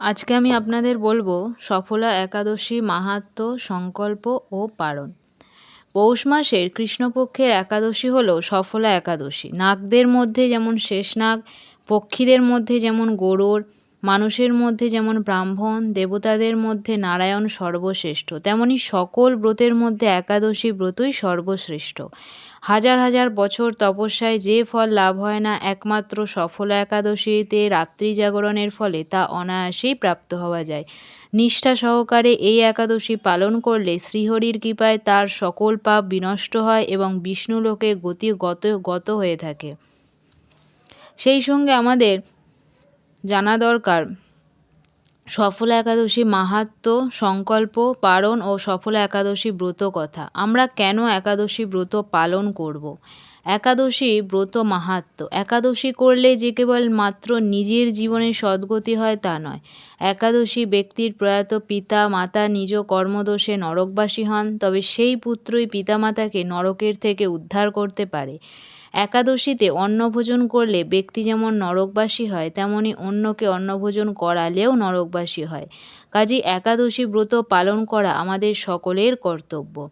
আজকে আমি আপনাদের বলব সফলা একাদশী মাহাত্ম সংকল্প ও পারণ। পৌষ মাসের কৃষ্ণপক্ষের একাদশী হলো সফলা একাদশী। নাগদের মধ্যে যেমন শেষ নাগ, পক্ষীদের মধ্যে যেমন গরুড় মানুষের মধ্যে যেমন ব্রাহ্মণ, দেবতাদের মধ্যে নারায়ণ সর্বশ্রেষ্ঠ, তেমনি সকল ব্রতের মধ্যে একাদশী ব্রতই সর্বশ্রেষ্ঠ। হাজার হাজার বছর তপস্যায় যে ফল লাভ হয় না, একমাত্র সফল একাদশীতে রাত্রি জাগরণের ফলে তা অনায়াসেই প্রাপ্ত হওয়া যায়। নিষ্ঠা সহকারে এই একাদশী পালন করলে শ্রীহরির কৃপায় তার সকল পাপ বিনষ্ট হয় এবং বিষ্ণুলোকে গতি গত গত হয়ে থাকে। সেই সঙ্গে আমাদের জানা দরকার। সফল একাদশী মাহাত্ম, সংকল্প পালন ও সফল একাদশী ব্রত কথা। আমরা কেন একাদশী ব্রত পালন করব। একাদশী ব্রত মাহাত্ম। একাদশী করলে যে কেবল মাত্র নিজের জীবনে সদ্গতি হয় তা নয়। একাদশী ব্যক্তির প্রয়াত পিতা, মাতা নিজ কর্মদোষে নরকবাসী হন, তবে সেই পুত্রই পিতামাতাকে নরকের থেকে উদ্ধার করতে পারে। একাদশীতে অন্নভোজন করলে ব্যক্তি যেমন নরকবাসী হয়, তেমনি অন্যকে অন্নভোজন করালেও নরকবাসী হয়। কাজী একাদশী ব্রত পালন করা আমাদের সকলের কর্তব্য।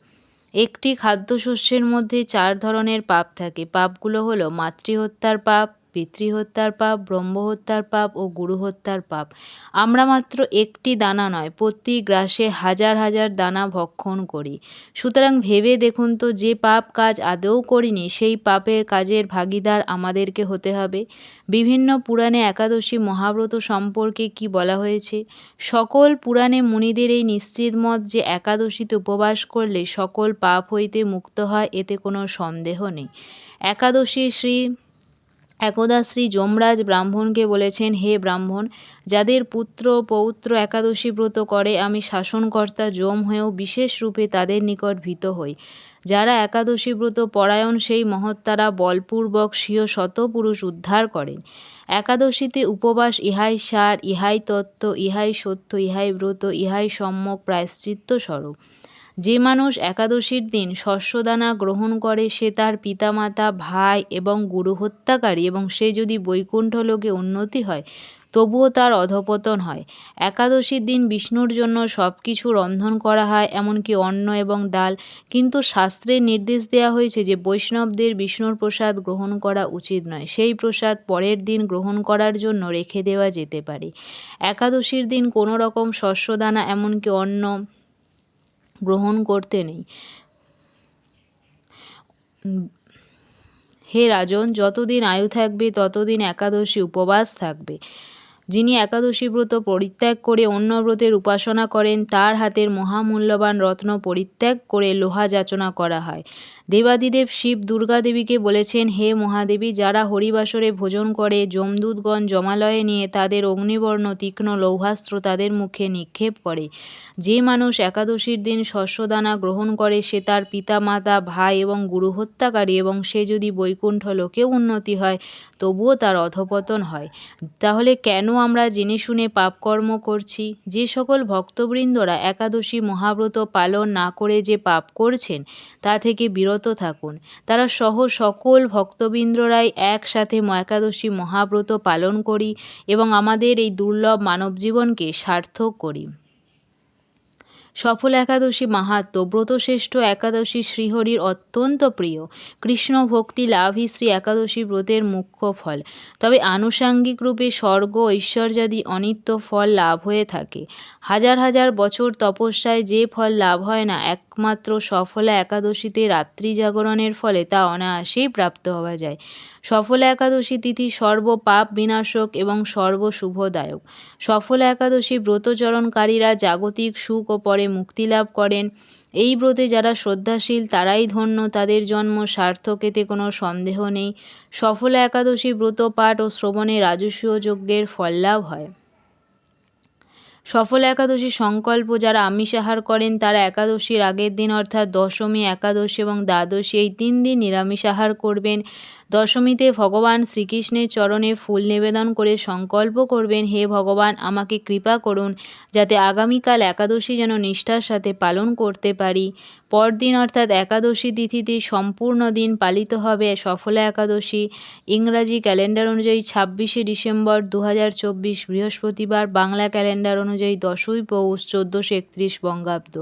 একটি খাদ্যশস্যের মধ্যে চার ধরনের পাপ থাকে। পাপগুলো হলো মাতৃহত্যার পাপ পিতৃহত্যার পাপ, ব্রহ্মহত্যার পাপ ও গুরুহত্যার পাপ। আমরা মাত্র একটি দানা নয়, প্রতি গ্রাসে হাজার হাজার দানা ভক্ষণ করি। সুতরাং ভেবে দেখুন তো, যে পাপ কাজ আদৌ করিনি, সেই পাপের কাজের ভাগিদার আমাদেরকে হতে হবে। বিভিন্ন পুরাণে একাদশী মহাব্রত সম্পর্কে কি বলা হয়েছে? সকল পুরাণে মুনিদের এই নিশ্চিত মত যে একাদশীতে উপবাস করলে সকল পাপ হইতে মুক্ত হয়, এতে কোনো সন্দেহ নেই। একাদশী শ্রী একদা শ্রী যমরাজ ব্রাহ্মণকে বলেছেন, হে ব্রাহ্মণ, যাদের পুত্র পৌত্র একাদশী ব্রত করে, আমি শাসনকর্তা যম হয়েও বিশেষ রূপে তাদের নিকট ভীত হই। যারা একাদশী ব্রত পরায়ণ, সেই মহত্তারা বলপূর্বক স্বীয় শতপুরুষ উদ্ধার করেন। একাদশীতে উপবাস, ইহাই সার, ইহাই তত্ত্ব, ইহাই সত্য, ইহাই ব্রত, ইহাই সম্যক প্রায়শ্চিত্ত স্বরূপ যে মানুষ একাদশীর দিন শস্যদানা গ্রহণ করে, সে তার পিতামাতা, ভাই এবং গুরু হত্যাকারী এবং সে যদি বৈকুণ্ঠ লোকে উন্নতি হয়, তবুও তার অধপতন হয়। একাদশীর দিন বিষ্ণুর জন্য সব কিছু রন্ধন করা হয়, এমনকি অন্ন এবং ডাল। কিন্তু শাস্ত্রে নির্দেশ দেওয়া হয়েছে যে, বৈষ্ণবদের বিষ্ণুর প্রসাদ গ্রহণ করা উচিত নয়। সেই প্রসাদ পরের দিন গ্রহণ করার জন্য রেখে দেওয়া যেতে পারে। একাদশীর দিন কোনো রকম শস্যদানা, এমনকি অন্ন গ্রহণ করতে নেই। হে রাজন, যতদিন আয়ু থাকবে, ততদিন একাদশী উপবাস থাকবে। যিনি একাদশী ব্রত পরিত্যাগ করে অন্য ব্রতের উপাসনা করেন, তার হাতের মহামূল্যবান রত্ন পরিত্যাগ করে লোহা যাচনা করা হয়। দেবাদিদেব শিব দুর্গা দেবীকে বলেছেন, হে মহাদেবী, যারা হরিবাসরে ভোজন করে, যমদূতগণ জমালয়ে নিয়ে তাদের অগ্নিবর্ণ, তীক্ষ্ণ লৌহাস্ত্র তাদের মুখে নিক্ষেপ করে। যে মানুষ একাদশীর দিন শস্যদানা গ্রহণ করে, সে তার পিতা মাতা ভাই এবং গুরু হত্যাকারী এবং সে যদি বৈকুণ্ঠ লোকেও উন্নতি হয়, তবুও তার অধপতন হয়। তাহলে কেন আমরা জেনে শুনে পাপকর্ম করছি? যে সকল ভক্তবৃন্দরা একাদশী মহাব্রত পালন না করে যে পাপ করছেন, তা থেকে বিরত থাকুন। তারা সহ সকল ভক্তবৃন্দরাই একসাথে একাদশী মহাব্রত পালন করি এবং আমাদের এই দুর্লভ মানবজীবনকে সার্থক করি। সফল একাদশী মাহাত্ম ব্রতশ্রেষ্ঠ একাদশী শ্রীহরির অত্যন্ত প্রিয়। কৃষ্ণ ভক্তি লাভই শ্রী একাদশী ব্রতের মুখ্য ফল। তবে আনুষাঙ্গিক রূপে স্বর্গ, ঐশ্বর্যাদি অনিত্য ফল লাভ হয়ে থাকে। হাজার হাজার বছর তপস্যায় যে ফল লাভ হয় না একমাত্র সফলা একাদশীতে রাত্রি জাগরণের ফলে তা অনায়াসেই প্রাপ্ত হওয়া যায়। সফলা একাদশী তিথি সর্ব পাপ বিনাশক এবং সর্ব শুভদায়ক সফলা একাদশী ব্রতচরণকারীরা জাগতিক সুখ ও পরে মুক্তি লাভ করেন। এই ব্রতে যারা শ্রদ্ধাশীল, তারাই ধন্য, তাদের জন্ম সার্থক, এতে কোনো সন্দেহ নেই। সফলা একাদশী ব্রত পাঠ ও শ্রবণে রাজস্বীয় যজ্ঞের ফল লাভ হয়। সফল একাদশী সংকল্প যারা আমিষ আহার করেন, তারা একাদশীর আগের দিন অর্থাৎ দশমী, একাদশী এবং দ্বাদশী এই তিন দিন নিরামিষ আহার করবেন। দশমীতে ভগবান শ্রীকৃষ্ণের চরণে ফুল নিবেদন করে সংকল্প করবেন, হে ভগবান, আমাকে কৃপা করুন যাতে আগামীকাল একাদশী যেন নিষ্ঠার সাথে পালন করতে পারি। পরদিন অর্থাৎ একাদশী তিথিতে সম্পূর্ণ দিন পালিত হবে সফলা একাদশী। ইংরাজি ক্যালেন্ডার অনুযায়ী ছাব্বিশে ডিসেম্বর দু হাজার চব্বিশ বৃহস্পতিবার, বাংলা ক্যালেন্ডার অনুযায়ী দশই পৌষ চোদ্দোশো একত্রিশ বঙ্গাব্দ।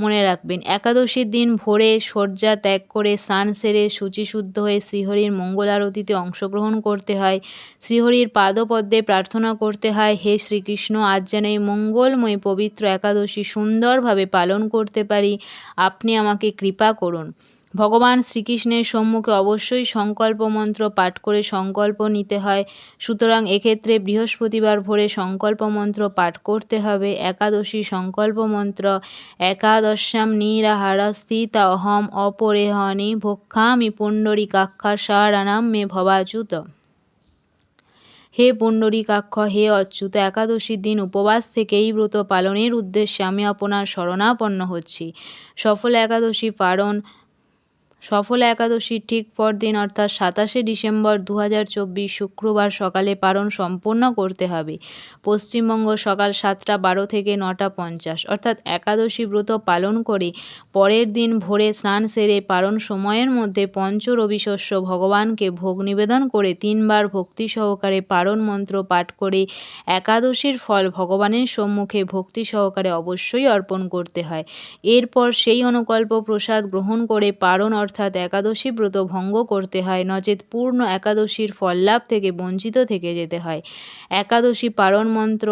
মনে রাখবেন, একাদশীর দিন ভোরে শয্যা ত্যাগ করে স্নান সেরে শুচিশুদ্ধ হয়ে শ্রীহরির মঙ্গল আরতিতে অংশগ্রহণ করতে হয়। শ্রীহরির পাদপদ্মে প্রার্থনা করতে হয়, হে শ্রীকৃষ্ণ, আজ যেন এই মঙ্গলময় পবিত্র একাদশী সুন্দরভাবে পালন করতে পারি। আপনি আমাকে কৃপা করুন। ভগবান শ্রীকৃষ্ণের সম্মুখে অবশ্যই সংকল্প মন্ত্র পাঠ করে সংকল্প নিতে হয়। সুতরাং এক্ষেত্রে বৃহস্পতিবার ভোরে সংকল্প মন্ত্র পাঠ করতে হবে। একাদশী সংকল্প মন্ত্র একাদশ্যাম নিরাহারা স্থিত অহম অপরেহনি ভক্ষামি পুণ্ডরিকাক্ষা সারানাম মে ভবাচ্যুত। হে পুণ্ডরিকাক্ষ, হে অচ্যুত, একাদশীর দিন উপবাস থেকে এই ব্রত পালনের উদ্দেশ্যে আমি আপনার শরণাপন্ন হচ্ছি। সফল একাদশী পালন সফল একাদশীর ঠিক পরদিন, অর্থাৎ সাতাশে ডিসেম্বর দু হাজার চব্বিশ শুক্রবার সকালে পালন সম্পন্ন করতে হবে। পশ্চিমবঙ্গ সকাল সাতটা বারো থেকে নটা পঞ্চাশ। অর্থাৎ একাদশী ব্রত পালন করে পরের দিন ভোরে স্নান সেরে পালন সময়ের মধ্যে পঞ্চ রবিশস্য ভগবানকে ভোগ নিবেদন করে তিনবার ভক্তি সহকারে পালন মন্ত্র পাঠ করে একাদশীর ফল ভগবানের সম্মুখে ভক্তি সহকারে অবশ্যই অর্পণ করতে হয়। এরপর সেই অনুকল্প প্রসাদ গ্রহণ করে পালন অর্থাৎ একাদশী ব্রত ভঙ্গ করতে হয়। নচেত পূর্ণ একাদশীর ফললাভ থেকে বঞ্চিত থেকে যেতে হয়। একাদশী পারণ মন্ত্র,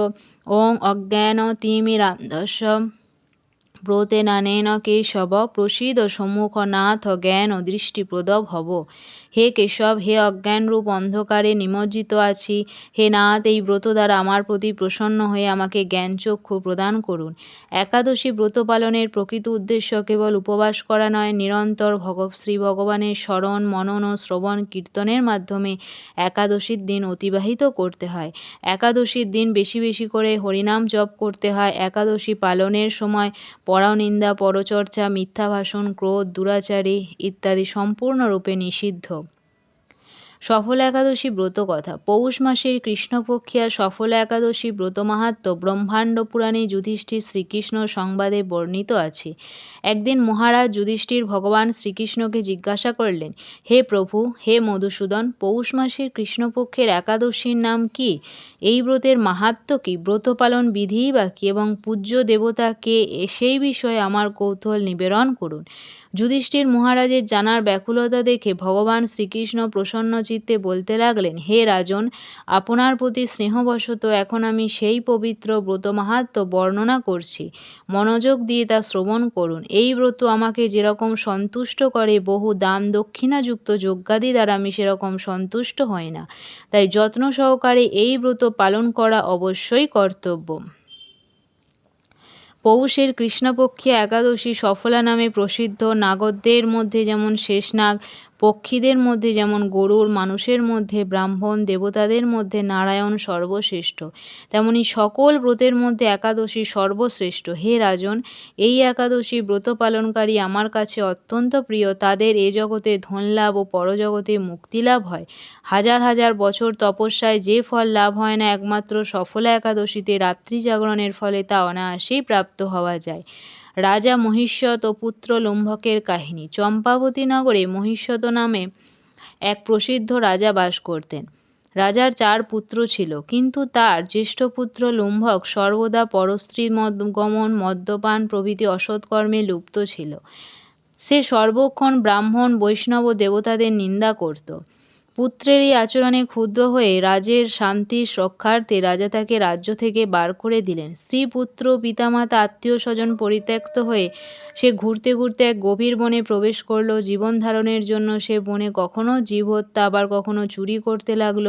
ওং অজ্ঞান তিমিরান্ধস্য। ব্রতে নানেন কেশব প্রসিদ সম্মুখনাথ জ্ঞান দৃষ্টিপ্রদ ভব হে কেশব, হে অজ্ঞানরূপ অন্ধকারে নিমজ্জিত আছি। হে নাথ, এই ব্রত দ্বারা আমার প্রতি প্রসন্ন হয়ে আমাকে জ্ঞানচক্ষু প্রদান করুন। একাদশী ব্রত পালনের প্রকৃত উদ্দেশ্য কেবল উপবাস করা নয়, নিরন্তর ভগ শ্রী ভগবানের স্মরণ, মনন ও শ্রবণ কীর্তনের মাধ্যমে একাদশীর দিন অতিবাহিত করতে হয়। একাদশীর দিন বেশি বেশি করে হরিনাম জপ করতে হয়। একাদশী পালনের সময় পরনিন্দা পরচর্চা মিথ্যা ভাষণ ক্রোধ দুরাচারী ইত্যাদি সম্পূর্ণরূপে নিষিদ্ধ। সফল একাদশী ব্রত কথা। পৌষ মাসের কৃষ্ণপক্ষিয়া সফল একাদশী ব্রত মাহাত্ম ব্রহ্মাণ্ড পুরাণে যুধিষ্ঠির শ্রীকৃষ্ণ সংবাদে বর্ণিত আছে। একদিন মহারাজ যুধিষ্ঠির ভগবান শ্রীকৃষ্ণকে জিজ্ঞাসা করলেন, হে প্রভু, হে মধুসূদন, পৌষ মাসের কৃষ্ণপক্ষের একাদশীর নাম কি? এই ব্রতের মাহাত্ম কি? ব্রত পালন বিধিই বা কি? এবং পূজ্য দেবতা কে? সেই বিষয়ে আমার কৌতূহল নিবেদন করুন। যুধিষ্ঠির মহারাজের জানার ব্যাকুলতা দেখে ভগবান শ্রীকৃষ্ণ প্রসন্ন চিত্তে বলতে লাগলেন, হে রাজন, আপনার প্রতি স্নেহবশত এখন আমি সেই পবিত্র ব্রত মাহাত্ম বর্ণনা করছি। মনোযোগ দিয়ে তা শ্রবণ করুন। এই ব্রত আমাকে যেরকম সন্তুষ্ট করে, বহু দান দক্ষিণাযুক্ত যজ্ঞাদি দ্বারা আমি সেরকম সন্তুষ্ট হই না। তাই যত্ন সহকারে এই ব্রত পালন করা অবশ্যই কর্তব্য। পৌষের কৃষ্ণপক্ষী একাদশী সফলা নামে প্রসিদ্ধ নাগরদের মধ্যে যেমন শেষনাগ পক্ষীদের মধ্যে যেমন গরুর মানুষের মধ্যে, ব্রাহ্মণ দেবতাদের মধ্যে নারায়ণ সর্বশ্রেষ্ঠ। তেমনি সকল ব্রতের মধ্যে একাদশী সর্বশ্রেষ্ঠ। হে রাজন, এই একাদশী ব্রত পালনকারী আমার কাছে অত্যন্ত প্রিয়। তাদের এ জগতে ধনলাভ ও পরজগতে মুক্তিলাভ হয়। হাজার হাজার বছর তপস্যায় যে ফল লাভ হয় না, একমাত্র সফলা একাদশীতে রাত্রি জাগরণের ফলে তা অনায়াসেই প্রাপ্ত হওয়া যায়। রাজা মহিষ্যত ও পুত্র লম্ভকের কাহিনী। চম্পাবতী নগরে মহিষ্যত নামে এক প্রসিদ্ধ রাজা বাস করতেন। রাজার চার পুত্র ছিল, কিন্তু তার জ্যেষ্ঠ পুত্র লুম্ভক সর্বদা পরস্ত্রী গমন, মদ্যপান প্রভৃতি অসৎকর্মে লুপ্ত ছিল। সে সর্বক্ষণ ব্রাহ্মণ, বৈষ্ণব দেবতাদের নিন্দা করত। পুত্রের এই আচরণে ক্ষুব্ধ হয়ে রাজের শান্তির রক্ষার্থে রাজা তাকে রাজ্য থেকে বার করে দিলেন। স্ত্রী, পুত্র, পিতামাতা, আত্মীয় স্বজন পরিত্যক্ত হয়ে সে ঘুরতে ঘুরতে এক গভীর বনে প্রবেশ করল। জীবন ধারণের জন্য সে বনে কখনো জীব হত্যা, আবার কখনো চুরি করতে লাগল।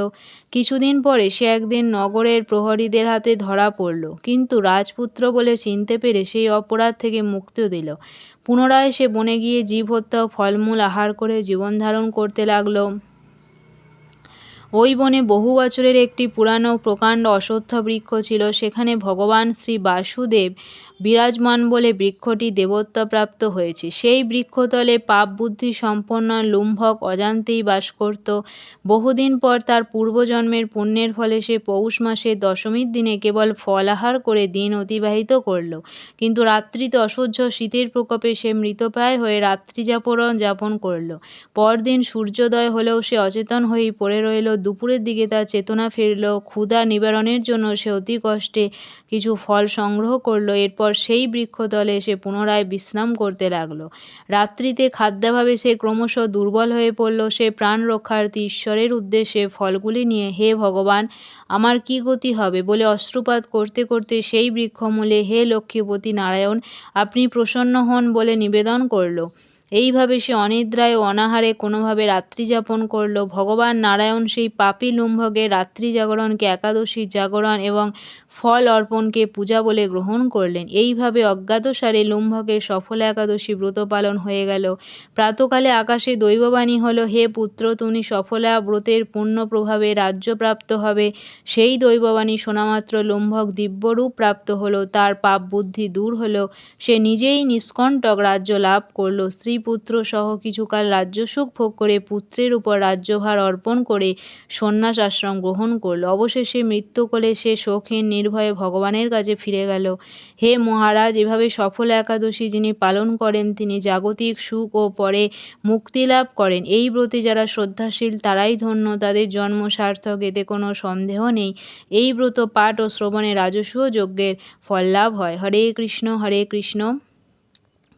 কিছুদিন পরে সে একদিন নগরের প্রহরীদের হাতে ধরা পড়ল। কিন্তু রাজপুত্র বলে চিনতে পেরে সেই অপরাধ থেকে মুক্তি দিল। পুনরায় সে বনে গিয়ে জীব হত্যা ফলমূল আহার করে জীবন ধারণ করতে লাগল। ওই বনে বহু বছরের একটি পুরানো প্রকাণ্ড অশ্বত্থ বৃক্ষ ছিল। সেখানে ভগবান শ্রী বাসুদেব বিরাজমান বলে বৃক্ষটি দেবত্বপ্রাপ্ত হয়েছে। সেই বৃক্ষতলে পাপ বুদ্ধি সম্পন্ন লুম্ভক অজান্তেই বাস করত। বহুদিন পর তার পূর্বজন্মের পুণ্যের ফলে সে পৌষ মাসের দশমীর দিনে কেবল ফলাহার করে দিন অতিবাহিত করল। কিন্তু রাত্রিতে অসহ্য শীতের প্রকোপে সে মৃতপ্রায় হয়ে রাত্রি যাপন যাপন করল। পরদিন সূর্যোদয় হলেও সে অচেতন হয়েই পড়ে রইল। দুপুরের দিকে তার চেতনা ফিরল। ক্ষুধা নিবারণের জন্য সে অতি কষ্টে কিছু ফল সংগ্রহ করল। এরপর সেই বৃক্ষতলে সে পুনরায় বিশ্রাম করতে লাগল। রাত্রিতে খাদ্যাভাবে সে ক্রমশ দুর্বল হয়ে পড়ল। সে প্রাণ রক্ষার্থী ঈশ্বরের উদ্দেশ্যে ফলগুলি নিয়ে, হে ভগবান, আমার কি গতি হবে? বলে অশ্রুপাত করতে করতে সেই বৃক্ষমূলে, হে লক্ষ্মীপতি নারায়ণ, আপনি প্রসন্ন হন বলে নিবেদন করল। এইভাবে সে অনিদ্রায় অনাহারে কোনোভাবে রাত্রি যাপন করল। ভগবান নারায়ণ সেই পাপী লুম্ভকে রাত্রি জাগরণকে একাদশী জাগরণ এবং ফল অর্পণকে পূজা বলে গ্রহণ করলেন। এইভাবে অজ্ঞাতসারে লুম্ভকের সফল একাদশী ব্রত পালন হয়ে গেল। প্রাতকালে আকাশে দৈববাণী হল, হে পুত্র, তুমি সফলা ব্রতের পূর্ণ প্রভাবে রাজ্যপ্রাপ্ত হবে সেই দৈববাণী শোনামাত্র লুম্ভক দিব্যরূপ প্রাপ্ত হলো। তার পাপ বুদ্ধি দূর হলো। সে নিজেই নিষ্কণ্টক রাজ্য লাভ করল। স্ত্রী পুত্র সহ কিছুকাল রাজ্যসুখ ভোগ করে পুত্রের উপর রাজ্যভার অর্পণ করে সন্ন্যাস আশ্রম গ্রহণ করল। অবশেষে মৃত্যুকলে সে শৌখিন নির্ভয়ে ভগবানের কাছে ফিরে গেল। হে মহারাজ, এভাবে সফল একাদশী যিনি পালন করেন, তিনি জাগতিক সুখ ও পরে মুক্তি লাভ করেন। এই ব্রতে যারা শ্রদ্ধাশীল, তারাই ধন্য। তাদের জন্ম সার্থক, এতে কোনো সন্দেহ নেই। এই ব্রত পাঠ ও শ্রবণে রাজস্ব যজ্ঞের ফল লাভ হয়। হরে কৃষ্ণ হরে কৃষ্ণ।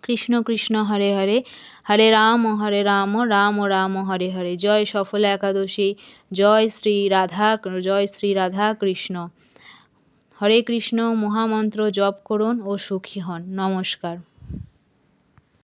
কৃষ্ণ কৃষ্ণ হরে হরে। হরে রাম হরে রাম রাম রাম, হরে হরে। জয় সফল একাদশী। জয় শ্রী রাধা, জয় শ্রী রাধা কৃষ্ণ। হরে কৃষ্ণ, মহামন্ত্র জপ করুন ও সুখী হন। নমস্কার।